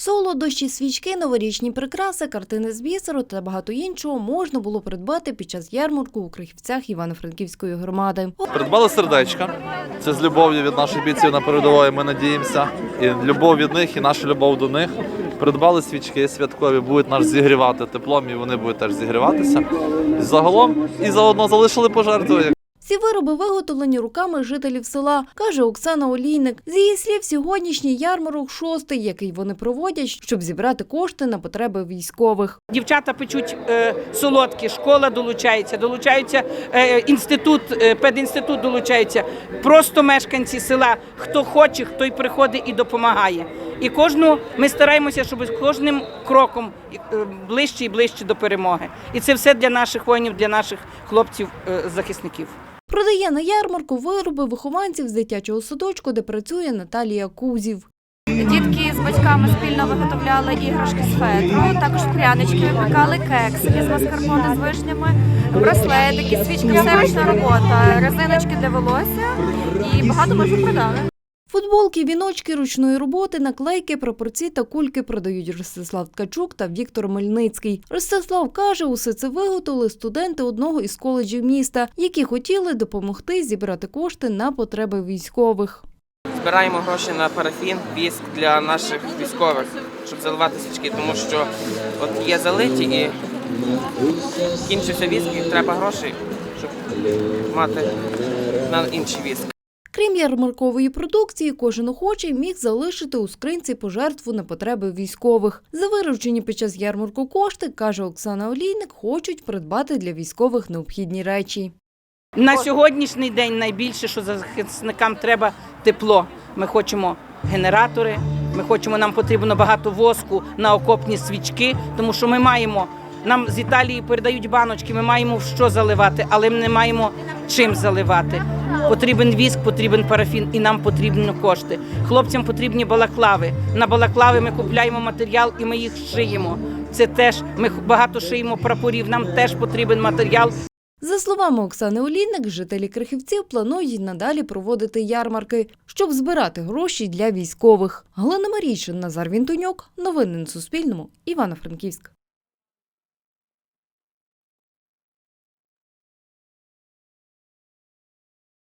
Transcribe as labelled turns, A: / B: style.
A: Солодощі, свічки, новорічні прикраси, картини з бісеру та багато іншого можна було придбати під час ярмарку у Крихівцях Івано-Франківської громади.
B: Придбали сердечка. Це з любов'ю від наших бійців на передової. Ми надіємося. І любов від них, і наша любов до них. Придбали свічки святкові, будуть нас зігрівати теплом, і вони будуть теж зігріватися. Загалом і заодно залишили пожертву.
A: Ці вироби виготовлені руками жителів села, каже Оксана Олійник. З її слів, сьогоднішній ярмарок шостий, який вони проводять, щоб зібрати кошти на потреби військових.
C: Дівчата печуть е, солодкі, школа долучається, долучаються е, інститут, е, педінститут долучається. Просто мешканці села, хто хоче, хто й приходить і допомагає. І кожну ми стараємося, щоб з кожним кроком е, ближче і ближче до перемоги. І це все для наших воїнів, для наших хлопців, е.
A: Продає на ярмарку вироби вихованців з дитячого садочку, де працює Наталія Кузів.
D: Дітки з батьками спільно виготовляли іграшки з фетру, також прянички випікали, кексики з маскарпоне з вишнями, браслетики, свічки, все ручна робота, резиночки для волосся і багато ми вже продали.
A: Футболки, віночки ручної роботи, наклейки, прапорці та кульки продають Ростислав Ткачук та Віктор Мельницький. Ростислав каже, усе це виготовили студенти одного із коледжів міста, які хотіли допомогти зібрати кошти на потреби військових.
E: Збираємо гроші на парафін, віск для наших військових, щоб заливати свічки, тому що от є залиті і кінчився віск, і треба гроші, щоб мати на інший віск.
A: Крім ярмаркової продукції, кожен охочий міг залишити у скринці пожертву на потреби військових. За виручені під час ярмарку кошти, каже Оксана Олійник, хочуть придбати для військових необхідні речі.
C: На сьогоднішній день найбільше, що захисникам треба тепло. Ми хочемо генератори, ми хочемо, нам потрібно багато воску на окопні свічки, тому що ми маємо. Нам з Італії передають баночки, ми маємо в що заливати, але ми не маємо чим заливати. Потрібен віск, потрібен парафін, і нам потрібні кошти. Хлопцям потрібні балаклави. На балаклави ми купляємо матеріал і ми їх шиємо. Це теж ми багато шиємо прапорів. Нам теж потрібен матеріал.
A: За словами Оксани Олійник, жителі Крихівців планують надалі проводити ярмарки, щоб збирати гроші для військових. Галина Марійчин, Назар Вінтоньок. Новини на Суспільному. Івано-Франківськ.